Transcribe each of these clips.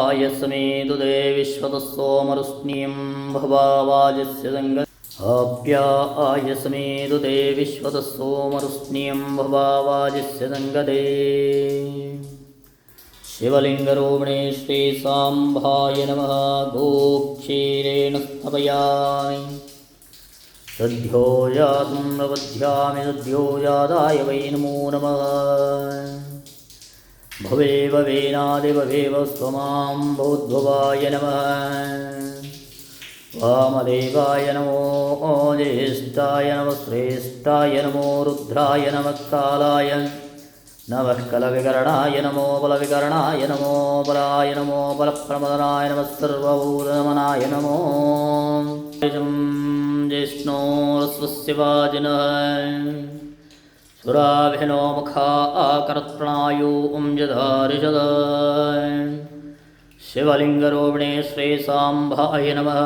आयस्मेतुदे विश्वतः सोमरुष्णीं भवावाजस्य सङ्ग आप्या आयस्मेतुदे विश्वतः सोमरुष्णीं भवावाजस्य सङ्गदे शिवलिङ्गरूपिणे श्रीसाम्भाय नमः गोक्षीरेण स्थपयामि। सद्यो जातं प्रबध्यामि सद्यो जाताय वै नमो नमः भवे भवेनादिभवेव स्वमां भूद्भवाय नमः। वामदेवाय नमो ज्येष्ठाय नमः श्रेष्ठाय नमो रुद्राय नमः कालाय। नमः कलविकरणाय नमो बलविकरणाय नमो बलाय नमो बलप्रमदनाय नमः सर्वभूतनमनाय नमो। जिष्णोरस्वस्य वाजिनः सुराभिनो मुखा आकर्तणायो ॐ जधारिषद नमः।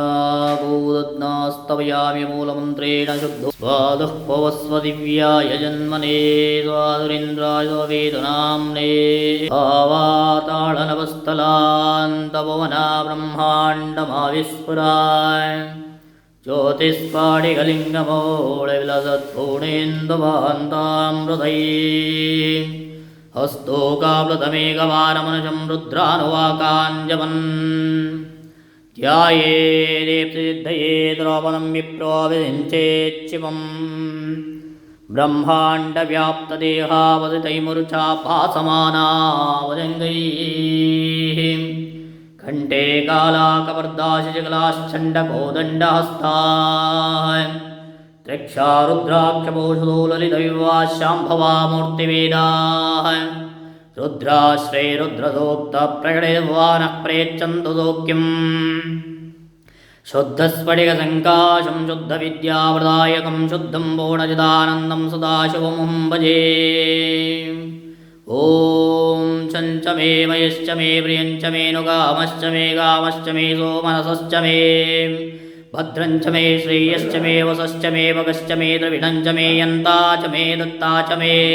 भूदद्नास्तवयामि मूलमन्त्रेण शुद्धो। स्वादुः पवस्व दिव्याय जन्मने स्वादुरिन्द्राय वेदनाम्ने भावाताळनवस्थलान्तपवना ब्रह्माण्डमाविस्फुराय ज्योतिस्फाटिकलिङ्गमौळविलसत्पूर्णेन्दुभान्तां हृदये हस्तोकाप्लुतमेकवारमनुजं रुद्रानुवाकाञ्जमन् ध्यायेदेप्सिद्धये द्रौपदं विप्रोऽभिषिञ्चेच्छिवम् ब्रह्माण्डव्याप्तदेहावदितैमुरुचा भासमानावजङ्गैः कण्ठे कालाकपर्दाशिजगलाश्चण्डकोदण्डहस्ताः त्रिक्षारुद्राक्षपोषधो ललितविवा शाम्भवा मूर्तिवेदाः रुद्राश्रे रुद्रदोक्तप्रकटितवानः प्रेच्छन्तु सौख्यम् शुद्धस्फटिकसङ्काशं शुद्धविद्याप्रदायकं शुद्धं पूर्णचिदानन्दं सदाशिवमुं भजे मे मयश्च मे प्रियञ्च मे नुकामश्च मे कामश्च मे सोमनसश्च मे। भद्रञ्च मे श्रेयश्च मे वसश्च मे भगश्च मे द्रविणञ्च मे यन्ता च मे दत्ता च मे